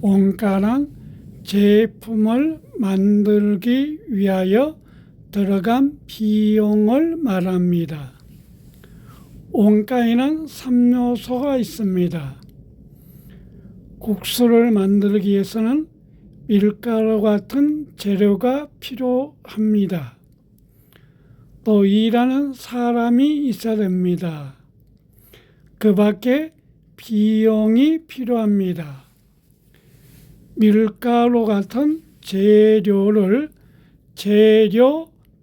원가는 제품을 만들기 위하여 들어간 비용을 말합니다. 원가에는 3요소가 있습니다. 국수를 만들기 위해서는 밀가루 같은 재료가 필요합니다. 또 일하는 사람이 있어야 됩니다. 그 밖에 비용이 필요합니다. 밀가루 같은 재료를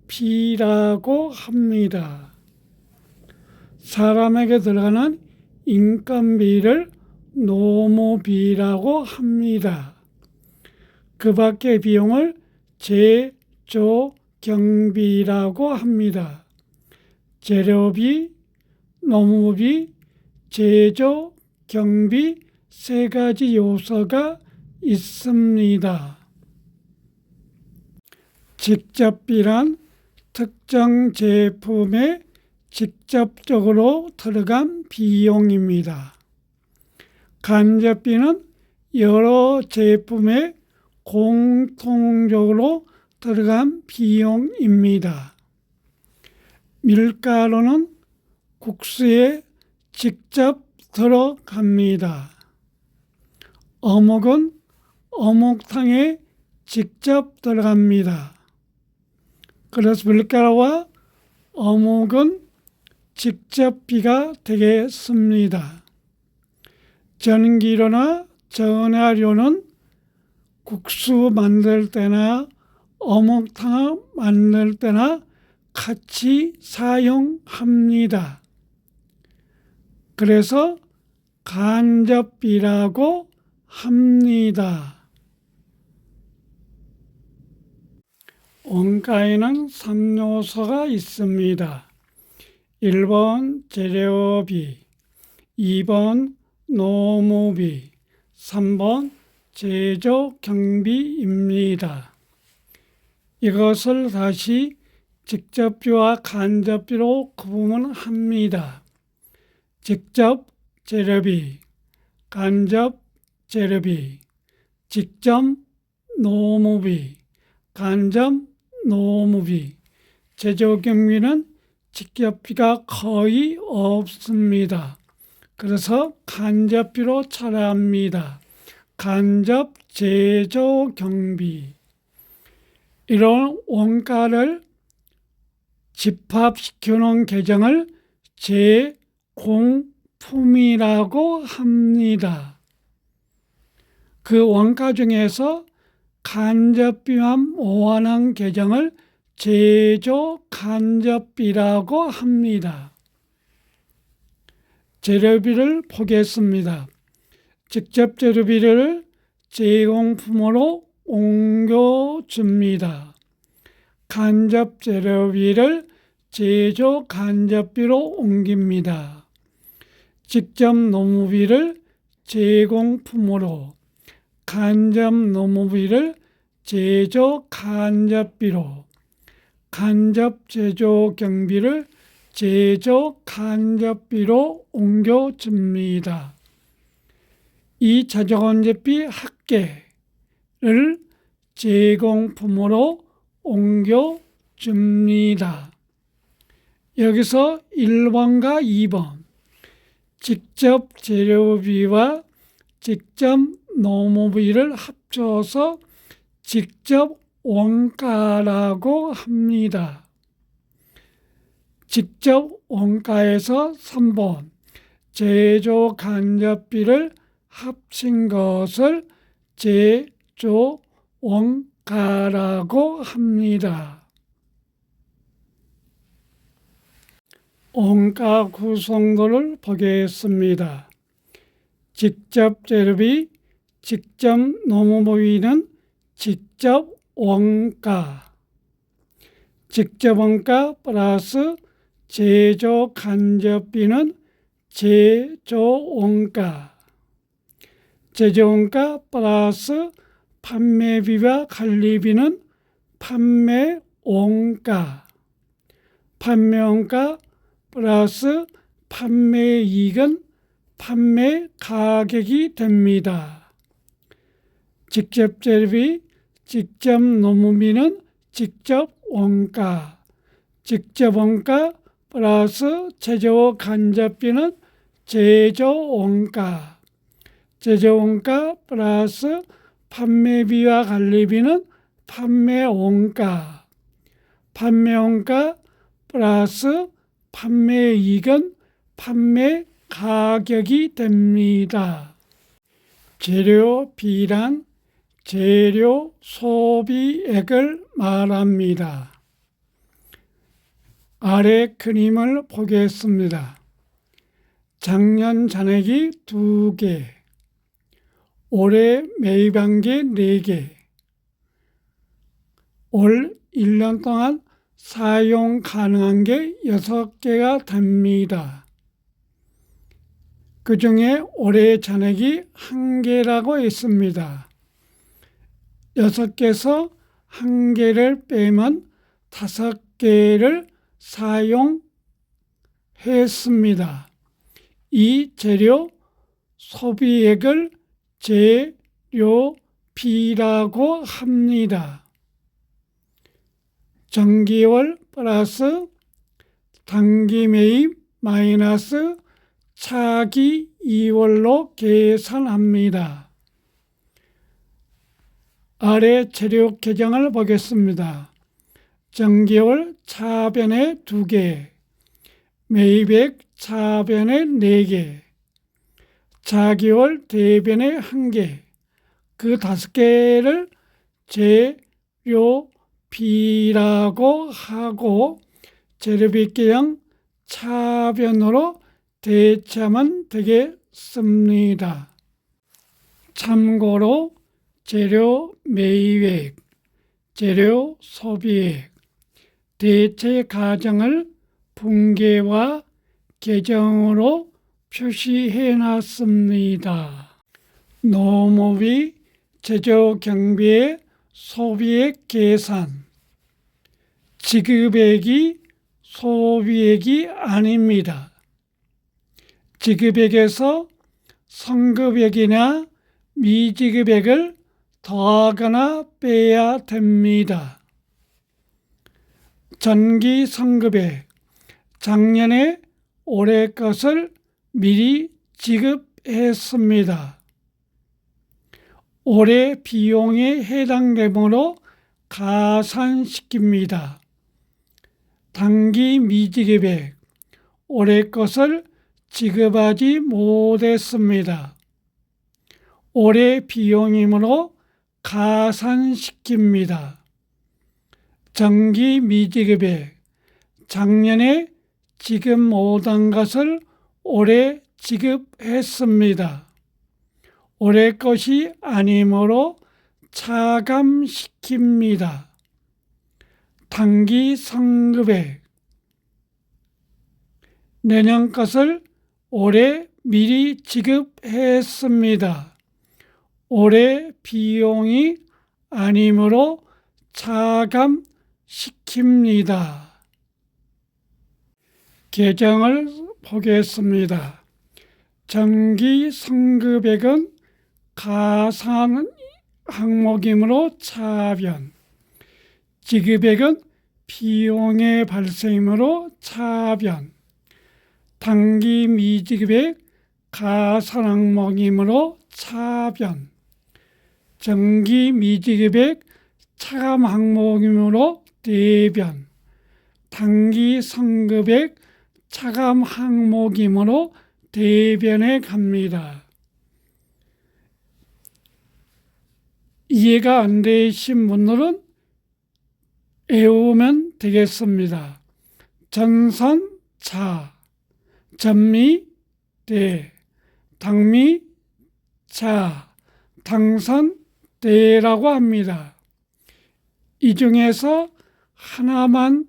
재료비라고 합니다. 사람에게 들어가는 인건비를 노무비라고 합니다. 그 밖의 비용을 제조경비라고 합니다. 재료비, 노무비, 제조, 경비 세 가지 요소가 있습니다. 직접비란 특정 제품에 직접적으로 들어간 비용입니다. 간접비는 여러 제품에 공통적으로 들어간 비용입니다. 밀가루는 국수에 직접 들어갑니다. 어묵은 어묵탕에 직접 들어갑니다. 그래서 밀가루와 어묵은 직접 비가 되겠습니다. 전기료나 전화료는 국수 만들 때나 어묵탕 만들 때나 같이 사용합니다. 그래서 간접비라고 합니다. 원가에는 3요소가 있습니다. 1번 재료비, 2번 노무비, 3번 제조 경비입니다. 이것을 다시 직접비와 간접비로 구분 합니다. 직접 재료비, 간접 재료비, 직접 노무비, 간접 노무비, 제조 경비는 직접비가 거의 없습니다. 그래서 간접비로 처리합니다 간접 제조 경비. 이런 원가를 집합시켜 놓은 계정을 제공품이라고 합니다. 그 원가 중에서 간접비만 모아놓은 계정을 제조 간접비라고 합니다. 재료비를 보겠습니다. 직접 재료비를 제공품으로 옮겨줍니다. 간접 재료비를 제조 간접비로 옮깁니다. 직접 노무비를 제공품으로 간접 노무비를 제조 간접비로 간접 제조 경비를 제조 간접비로 옮겨줍니다. 이 자재건제비 합계를 제공품으로 옮겨줍니다. 여기서 1번과 2번 직접 재료비와 직접 노무비를 합쳐서 직접 원가라고 합니다. 직접 원가에서 3번 제조 간접비를 합친 것을 제조 원가라고 합니다. 원가 구성도를 보겠습니다. 직접 재료비, 직접 노무비는 직접 원가, 직접 원가 플러스 제조 간접비는 제조 원가, 제조 원가 플러스 판매비와 관리비는 판매 원가, 판매 원가 플러스 판매 이익은 판매 가격이 됩니다. 직접 재료비, 직접 노무비는 직접 원가, 직접 원가 플러스 제조 간접비는 제조 원가, 제조 원가 플러스 판매비와 관리비는 판매 원가, 판매 원가 플러스 판매 이익은 판매 가격이 됩니다. 재료 비란 재료 소비액을 말합니다. 아래 그림을 보겠습니다. 작년 잔액이 2개, 올해 매입한 게 4개, 올 1년 동안 사용 가능한 게 6개가 됩니다. 그 중에 올해 잔액이 1개라고 있습니다. 6개에서 1개를 빼면 5개를 사용했습니다. 이 재료 소비액을 재료비라고 합니다. 정기월 플러스 단기 매입 마이너스 차기 2월로 계산합니다. 아래 재료 계정을 보겠습니다. 정기월 차변에 2개, 매입액 차변에 4개, 차기월 대변에 1개, 그 5개를 재료비라고 하고 재료비 계형 차변으로 대체하면 되겠습니다. 참고로 재료 매입액, 재료 소비액, 대체 가정을 분계와 계정으로 표시해 놨습니다. 노무비, 제조 경비의 소비액 계산, 지급액이 소비액이 아닙니다. 지급액에서 성급액이나 미지급액을 더하거나 빼야 됩니다. 전기 성급액, 작년에 올해 것을 미리 지급했습니다. 올해 비용에 해당되므로 가산시킵니다. 단기 미지급액, 올해 것을 지급하지 못했습니다. 올해 비용이므로 가산시킵니다. 정기 미지급액, 작년에 지급 못한 것을 올해 지급했습니다. 올해 것이 아니므로 차감시킵니다. 단기 성급액, 내년 것을 올해 미리 지급했습니다. 올해 비용이 아니므로 차감시킵니다. 계정을 보겠습니다. 정기 성급액은 가산 항목이므로 차변, 지급액은 비용의 발생이므로 차변, 단기 미지급액 가산 항목이므로 차변, 정기 미지급액 차감 항목이므로 대변, 단기 성급액 차감 항목이므로 대변에 갑니다. 이해가 안 되신 분들은 외우면 되겠습니다. 전선 차, 전미 대, 당미 차, 당선 대라고 합니다. 이 중에서 하나만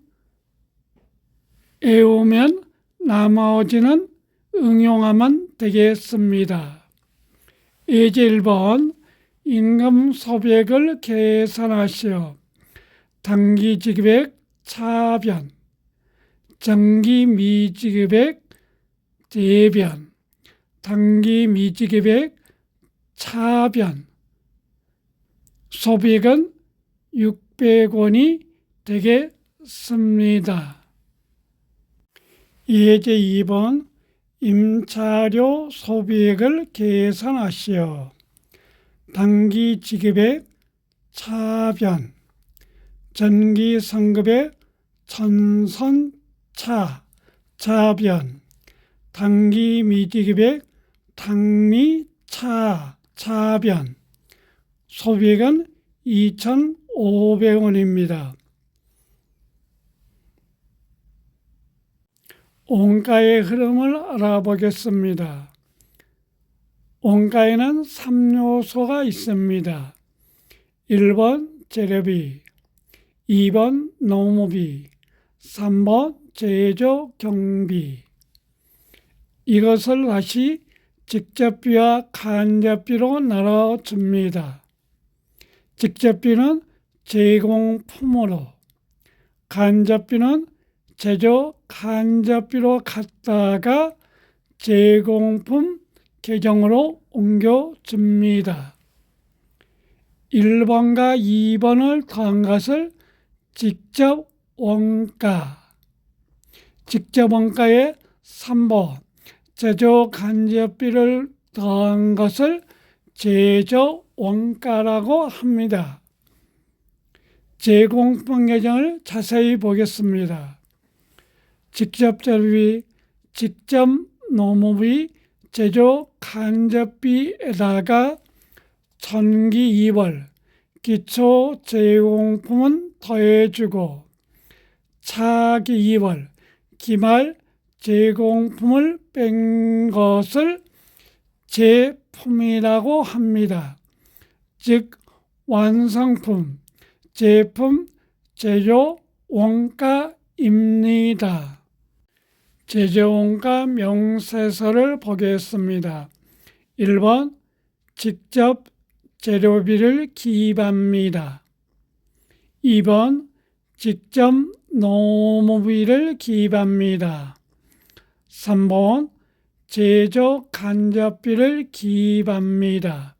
외우면 나머지는 응용하면 되겠습니다. 예제 1번 임금 소백을 계산하시오. 단기 지급액 차변, 정기 미지급액 대변, 단기 미지급액 차변, 소비액은 600원이 되겠습니다. 예제 2번 임차료 소비액을 계산하시오. 단기 지급액 차변 전기 성급액 천선차 차변 단기 미지급액 당미차 차변 소비액은 2,500원입니다. 원가의 흐름을 알아보겠습니다. 원가에는 3요소가 있습니다. 1번 재료비, 2번 노무비, 3번 제조 경비. 이것을 다시 직접비와 간접비로 나눠줍니다. 직접비는 제공품으로, 간접비는 제조 간접비로 갔다가 제공품 계정으로 옮겨줍니다. 1번과 2번을 더한 것을 직접 원가, 직접 원가에 3번 제조 간접비를 더한 것을 제조 원가라고 합니다. 제공품 계정을 자세히 보겠습니다. 직접 재료비, 직접 노무비, 제조 간접비에다가 전기 2월, 기초 제공품은 더해주고 차기 2월, 기말 제공품을 뺀 것을 제품이라고 합니다. 즉 완성품, 제품, 제조, 원가입니다. 제조원가 명세서를 보겠습니다. 1번 직접 재료비를 기입합니다. 2번 직접 노무비를 기입합니다. 3번 제조 간접비를 기입합니다.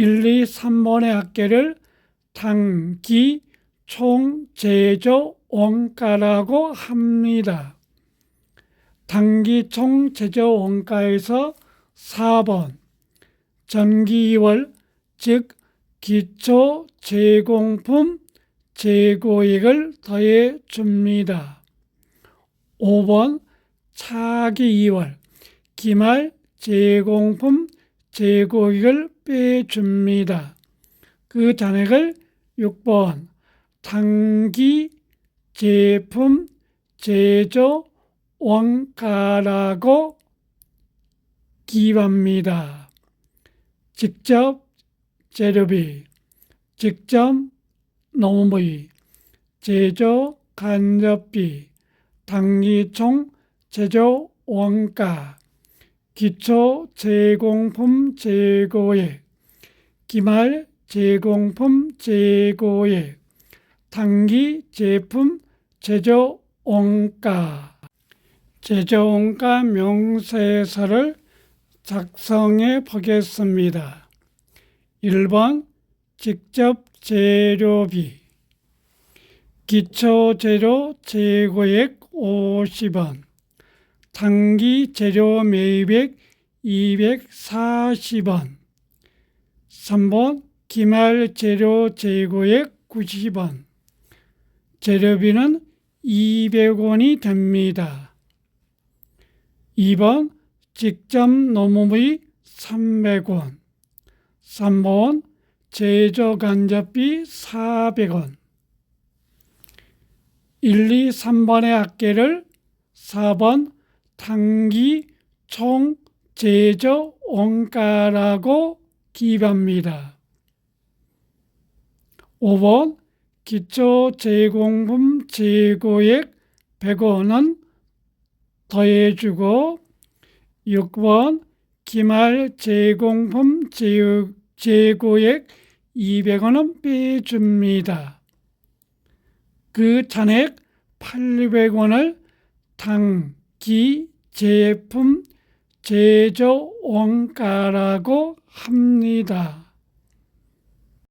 1, 2, 3번의 합계를 단기 총 제조 원가라고 합니다. 단기 총 제조 원가에서 4번 전기 2월 즉 기초 제공품 재고액을 더해 줍니다. 5번 차기 2월 기말 제공품 재고액을 빼줍니다. 그 잔액을 6번 단기 제품 제조 원가라고 기입합니다. 직접 재료비, 직접 노무비, 제조 간접비, 단기총 제조 원가, 기초 제공품 재고액, 기말 제공품 재고액, 단기 제품 제조 원가, 제조 원가 명세서를 작성해 보겠습니다. 1번 직접 재료비. 기초 재료 재고액 50원 단기 재료 매입액 240원. 3번 기말 재료 재고액 90원. 재료비는 200원이 됩니다. 2번 직접 노무비 300원. 3번 제조 간접비 400원. 1, 2, 3번의 합계를 4번 단기 총 제조 원가라고 기입합니다. 5번 기초 제공품 재고액 100원은 더해주고 6번 기말 제공품 재고액 200원은 빼줍니다. 그 잔액 800원을 단기 제품 제조 원가라고 합니다.